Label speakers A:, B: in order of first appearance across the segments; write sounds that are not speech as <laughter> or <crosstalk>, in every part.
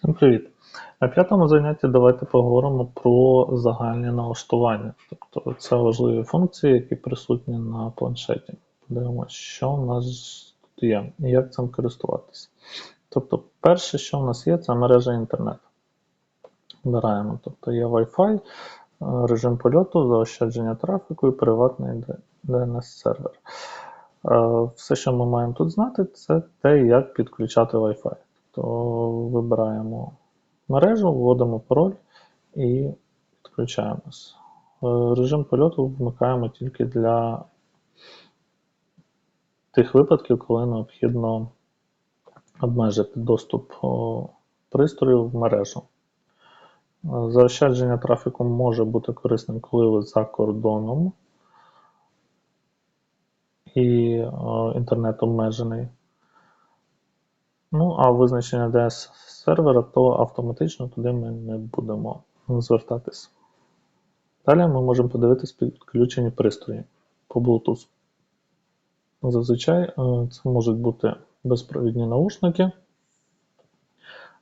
A: Всім привіт! На п'ятому занятті давайте поговоримо про загальні налаштування. Тобто це важливі функції, які присутні на планшеті. Подивимося, що у нас тут є і як цим користуватися. Тобто, перше, що в нас є, це мережа інтернет. Вибираємо, тобто є Wi-Fi, е, режим польоту, заощадження трафіку і приватний DNS-сервер. Е, Все, що ми маємо тут знати, це те, як підключати Wi-Fi. То вибираємо мережу, вводимо пароль і підключаємось. Е, Режим польоту вмикаємо тільки для тих випадків, коли необхідно обмежити доступ о, пристрою в мережу. Е, Заощадження трафіку може бути корисним, коли ви за кордоном і інтернет обмежений. Ну, а визначення DNS сервера, то автоматично туди ми не будемо звертатися. Далі ми можемо подивитись підключені пристрої по Bluetooth. Зазвичай е, це можуть бути безпровідні наушники,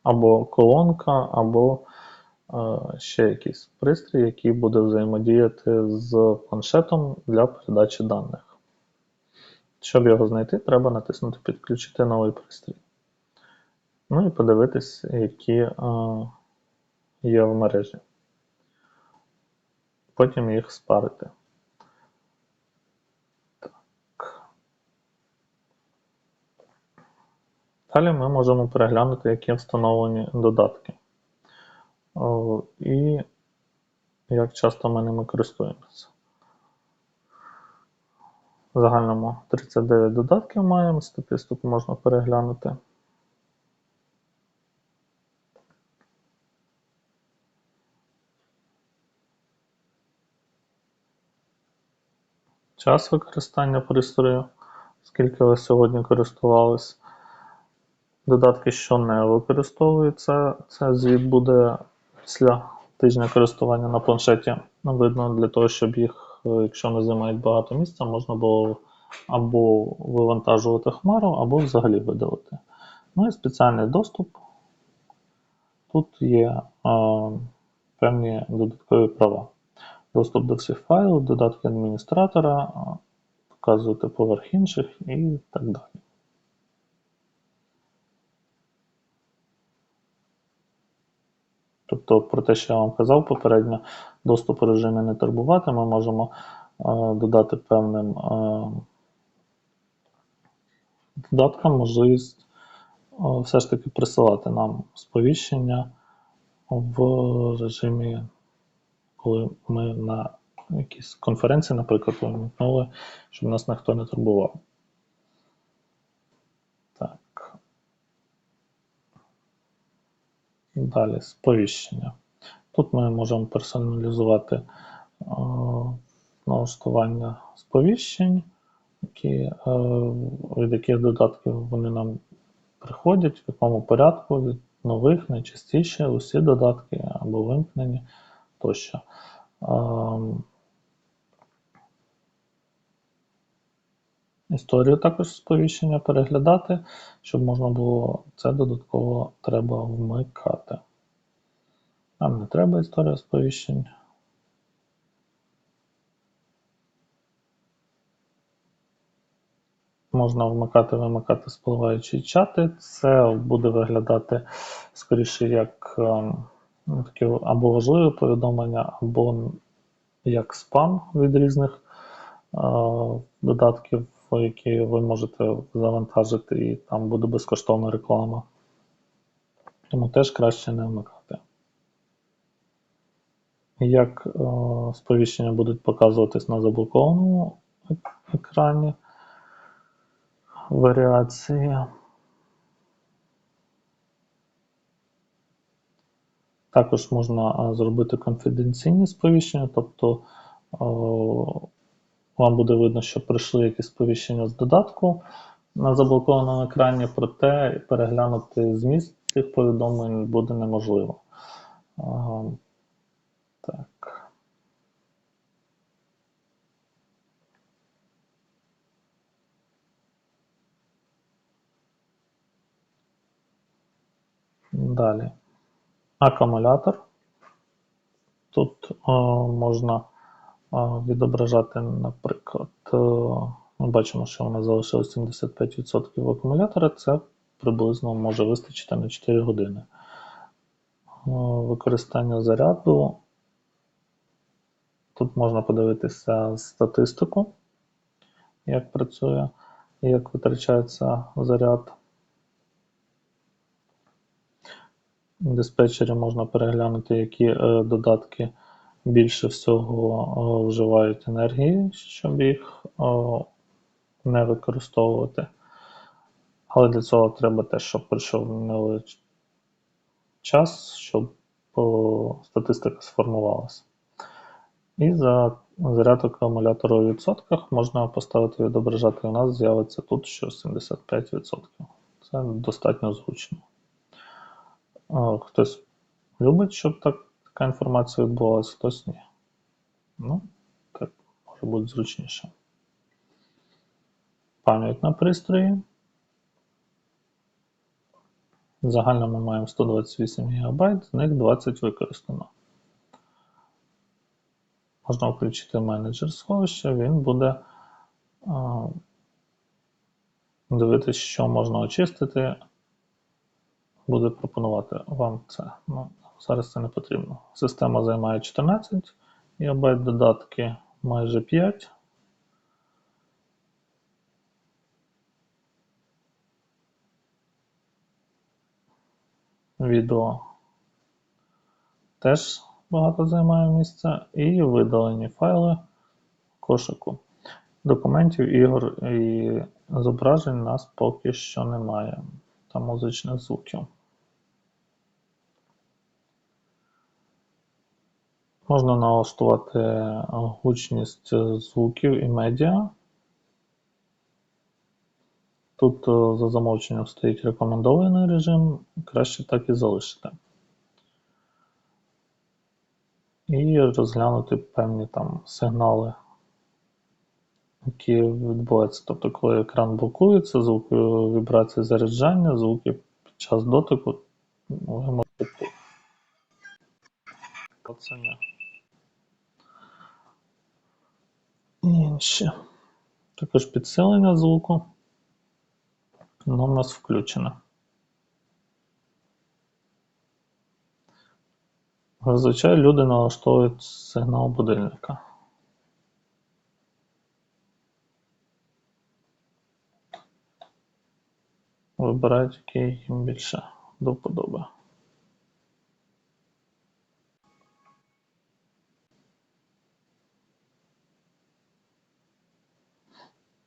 A: або колонка, або е, ще якийсь пристрій, який буде взаємодіяти з планшетом для передачі даних. Щоб його знайти, треба натиснути Підключити новий пристрій. Ну і подивитись, які е, є в мережі. Потім їх спарити. Так. Далі ми можемо переглянути, які встановлені додатки. О, і як часто ми ними користуємося. В загальному 39 додатків маємо, статистику можна переглянути. Час використання пристрою, скільки ви сьогодні користувались. Додатки, що не використовуються, це звіт буде після тижня користування на планшеті. Видно для того, щоб їх, е, якщо не займають багато місця, можна було або вивантажувати хмару, або взагалі видалити. Ну і спеціальний доступ. Тут є а, певні додаткові права доступ до всіх файлів, додатки адміністратора, показувати поверх інших і так далі. Тобто, про те, що я вам казав попередньо, доступ у режимі не турбувати, ми можемо е, додати певним е, додаткам можливість е, все ж таки присилати нам сповіщення в режимі коли ми на якійсь конференції, наприклад, вимкнули, щоб нас ніхто не турбував. Так. Далі сповіщення. Тут ми можемо персоналізувати о, налаштування сповіщень, які, о, від яких додатків вони нам приходять, в якому порядку, від нових найчастіше усі додатки або вимкнені тощо. Історію також сповіщення переглядати, щоб можна було це додатково треба вмикати. Нам не треба історія сповіщень. Можна вмикати вимикати спливаючі чати. Це буде виглядати скоріше як ем, такі або важливі повідомлення, або як спам від різних е, додатків, які ви можете завантажити, і там буде безкоштовна реклама. Тому теж краще не вмикати. Як е, сповіщення будуть показуватись на заблокованому екрані варіації. Також можна зробити конфіденційні сповіщення, тобто вам буде видно, що прийшли якісь сповіщення з додатку на заблокованому екрані, проте переглянути зміст цих повідомлень буде неможливо. Так. Далі. Акумулятор. Тут е, можна е, відображати, наприклад, е, ми бачимо, що у нас залишилось 75% акумулятора. Це приблизно може вистачити на 4 години. Використання заряду. Тут можна подивитися статистику, як працює як витрачається заряд. В диспетчері можна переглянути, які е, додатки більше всього е, вживають енергії, щоб їх е, не використовувати. Але для цього треба теж, щоб пройшов невеличкий час, щоб статистика сформувалася. І за заряд акумулятора у відсотках можна поставити відображати. У нас з'явиться тут що 75%. Це достатньо зручно. Хтось любить, щоб так, така інформація відбувалася, хтось ні. Ну, так може бути зручніше. Пам'ять на пристрої. Загально ми маємо 128 ГБ, з них 20 використано. Можна включити менеджер сховища, він буде дивитися, що можна очистити, буде пропонувати вам це. Ну, зараз це не потрібно. Система займає 14 ГБ, додатки майже 5. Відео теж багато займає місця. І видалені файли кошику. Документів, ігор і зображень у нас поки що немає. Та музичних звуків. Можна налаштувати е, гучність е, звуків і медіа. Тут е, за замовченням стоїть рекомендований режим, краще так і залишити. І розглянути певні там сигнали, які відбуваються. Тобто, коли екран блокується, звуки вібрації заряджання, звуки під час дотику, ви можете клацання. І. Також підсилення звуку. Воно в нас включено. Зазвичай люди налаштовують сигнал будильника. Вибирають, який їм більше до вподоби.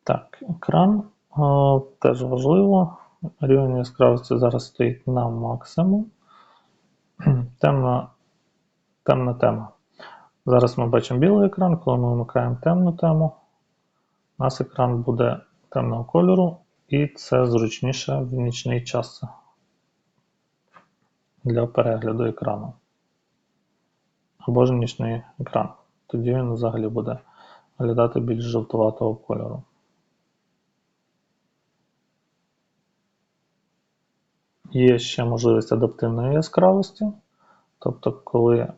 A: Так, екран а, теж важливо. Рівень яскравості зараз стоїть на максимум. <clears throat> Темна, темна тема. Зараз ми бачимо білий екран, коли ми вмикаємо темну тему, у нас екран буде темного кольору, і це зручніше в нічний час для перегляду екрану. Або ж нічний екран. Тоді він взагалі буде виглядати більш жовтуватого кольору. Є ще можливість адаптивної яскравості. Тобто, коли е,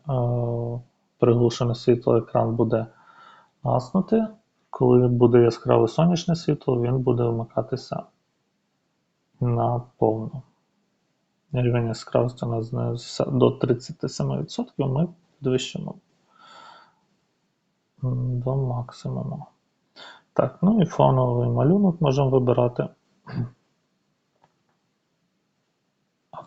A: приглушене світло, екран буде гаснути, коли буде яскраве сонячне світло, він буде вмикатися на повну. Рівень яскравості у нас до 37%, ми підвищимо до максимуму. Так, ну і фоновий малюнок можемо вибирати.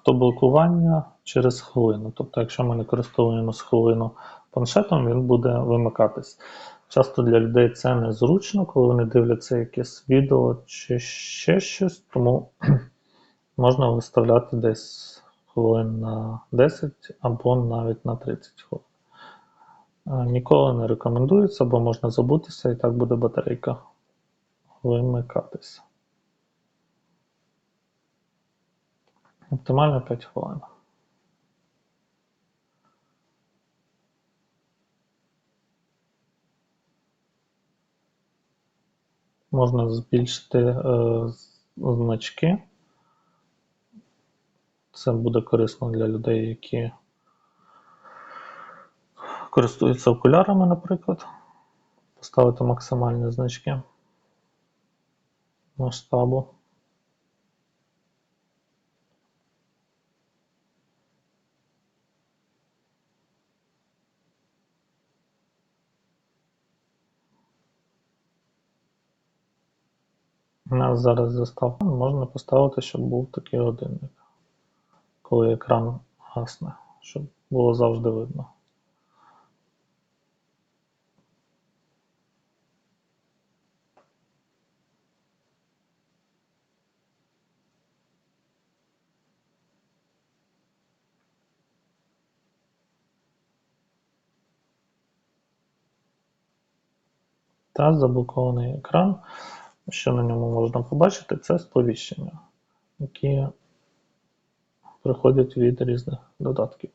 A: Автоблокування через хвилину. Тобто, якщо ми не користуємося хвилину планшетом, він буде вимикатись. Часто для людей це незручно, коли вони дивляться якесь відео чи ще щось, тому <clears throat> можна виставляти десь хвилин на 10 або навіть на 30 хвилин. Е, Ніколи не рекомендується, бо можна забутися і так буде батарейка вимикатися. Оптимально 5 хвилин. Можна збільшити е, значки. Це буде корисно для людей, які користуються окулярами, наприклад, поставити максимальні значки масштабу. У нас зараз заставка можна поставити, щоб був такий годинник, коли екран гасне, щоб було завжди видно. Та заблокований екран. Що на ньому можна побачити, це сповіщення, які приходять від різних додатків.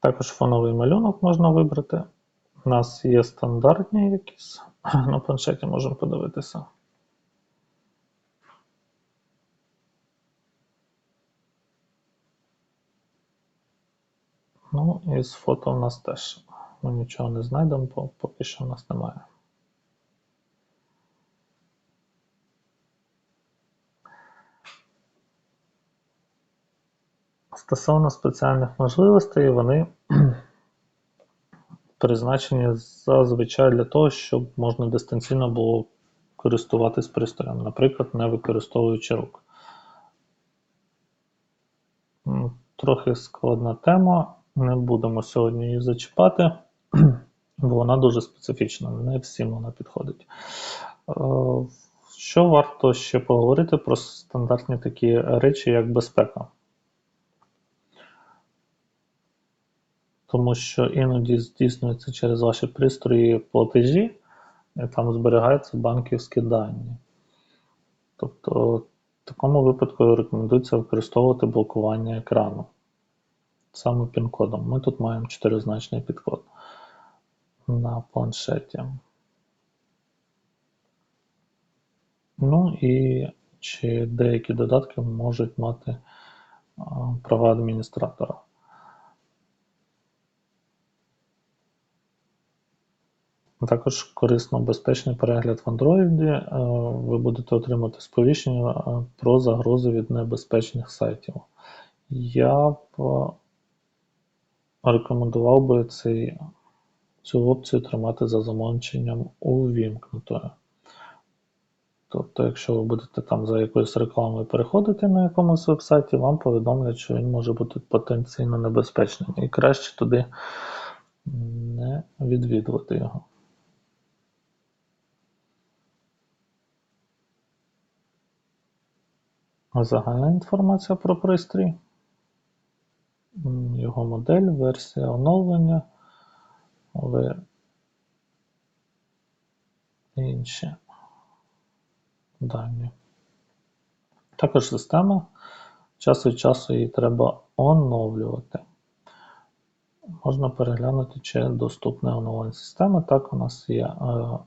A: Також фоновий малюнок можна вибрати. У нас є стандартні якісь, <clears throat> на планшеті можемо подивитися. Ну, і з фото в нас теж ми нічого не знайдемо, бо поки що в нас немає. Стосовно спеціальних можливостей, вони <clears throat> призначені зазвичай для того, щоб можна дистанційно було користуватись пристроєм, наприклад, не використовуючи рук. Трохи складна тема, не будемо сьогодні її зачіпати, бо <clears throat> вона дуже специфічна, не всім вона підходить. Е, Що варто ще поговорити про стандартні такі речі, як безпека? Тому що іноді здійснюються через ваші пристрої платежі, і там зберігаються банківські дані. Тобто, в такому випадку рекомендується використовувати блокування екрану саме пін-кодом. Ми тут маємо чотиризначний підкод на планшеті. Ну і чи деякі додатки можуть мати права адміністратора. Також корисно безпечний перегляд в Android. е, Ви будете отримати сповіщення е, про загрози від небезпечних сайтів. Я б е, рекомендував би цей, цю опцію тримати за замовченням увімкнутою. Тобто, якщо ви будете там за якоюсь рекламою переходити на якомусь вебсайті, вам повідомлять, що він може бути потенційно небезпечним. І краще туди не відвідувати його. Загальна інформація про пристрій, його модель, версія оновлення, але інші дані. Також система. Час від часу її треба оновлювати. Можна переглянути, чи доступне оновлення системи. Так, у нас є е,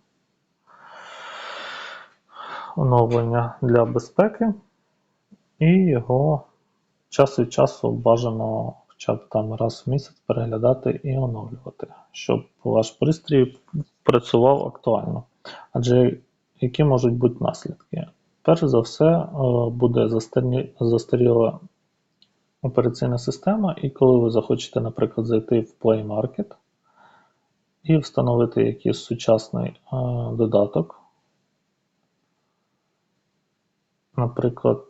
A: оновлення для безпеки, і його час від часу бажано хоча б там раз в місяць переглядати і оновлювати, щоб ваш пристрій працював актуально. Адже які можуть бути наслідки? Перш за все, е, буде застаріла операційна система, і коли ви захочете, наприклад, зайти в Play Market і встановити якийсь сучасний е, додаток, наприклад,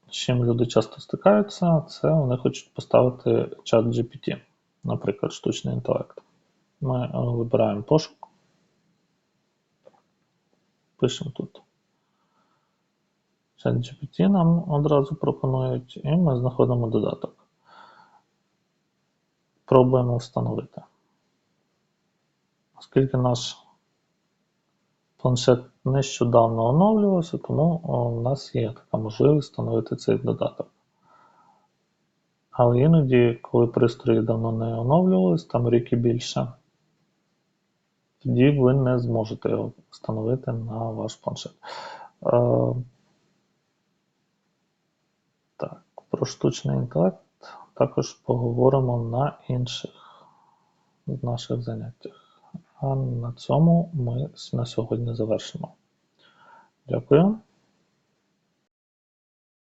A: з чим люди часто стикаються, це вони хочуть поставити чат GPT, наприклад, штучний інтелект. Ми е, вибираємо пошук, пишемо тут. Чат GPT нам одразу пропонують, і ми знаходимо додаток. Пробуємо встановити. Оскільки наш планшет нещодавно оновлювався, тому у нас є така можливість встановити цей додаток. Але іноді, коли пристрої давно не оновлювались, там рік і більше, тоді ви не зможете його встановити на ваш планшет. Е, Так, про штучний інтелект також поговоримо на інших наших заняттях. А на цьому ми на сьогодні завершимо. Дякую.